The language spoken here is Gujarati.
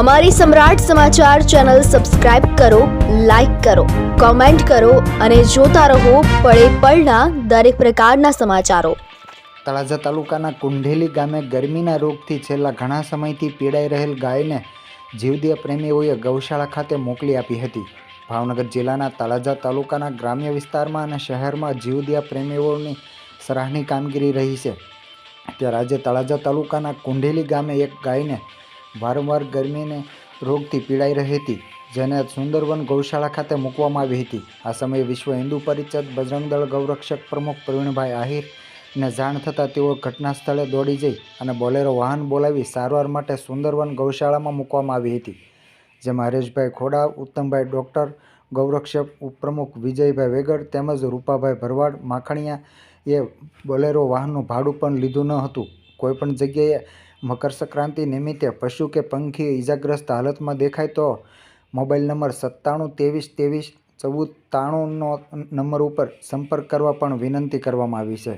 અમારી સમ્રાટ સમાચાર ચેનલ સબસ્ક્રાઇબ કરો, લાઇક કરો, કોમેન્ટ કરો અને જોતા રહો પળે પળના દરેક પ્રકારના સમાચારો. તળાજા તાલુકાના કુંઢેલી ગામે ગરમીના રોગથી છેલ્લા ઘણા સમયથી પીડાઈ રહેલ ગાયને જીવદીય પ્રેમીઓએ ગૌશાળા ખાતે મોકલી આપી હતી. ભાવનગર જિલ્લાના તળાજા તાલુકાના ગ્રામ્ય વિસ્તારમાં અને શહેરમાં જીવદીયા પ્રેમીઓની સરાહની કામગીરી રહી છે. ત્યારે આજે તળાજા તાલુકાના કુંઢેલી ગામે એક ગાયને વારંવાર ગરમીને રોગથી પીડાઈ રહી હતી, જેને સુંદરવન ગૌશાળા ખાતે મૂકવામાં આવી હતી. આ સમયે વિશ્વ હિન્દુ પરિષદ બજરંગ દળ ગૌરક્ષક પ્રમુખ પ્રવીણભાઈ આહિર ને જાણ થતાં તેઓ ઘટના સ્થળે દોડી જઈ અને બોલેરો વાહન બોલાવી સારવાર માટે સુંદરવન ગૌશાળામાં મૂકવામાં આવી હતી, જેમાં હરેશભાઈ ખોડા, ઉત્તમભાઈ ડૉક્ટર, ગૌરક્ષક ઉપપ્રમુખ વિજયભાઈ વેગડ તેમજ રૂપાભાઈ ભરવાડ માખણીયા એ બોલેરો વાહનનું ભાડું પણ લીધું ન હતું. કોઈપણ જગ્યાએ મકર સંક્રાંતિ નિમિત્તે પશુ કે પંખી ઇજાગ્રસ્ત હાલતમાં દેખાય તો મોબાઈલ નંબર સત્તાણું ત્રેવીસ ત્રેવીસ ચૌદ ત્રાણુંનો નંબર ઉપર સંપર્ક કરવા પણ વિનંતી કરવામાં આવી છે.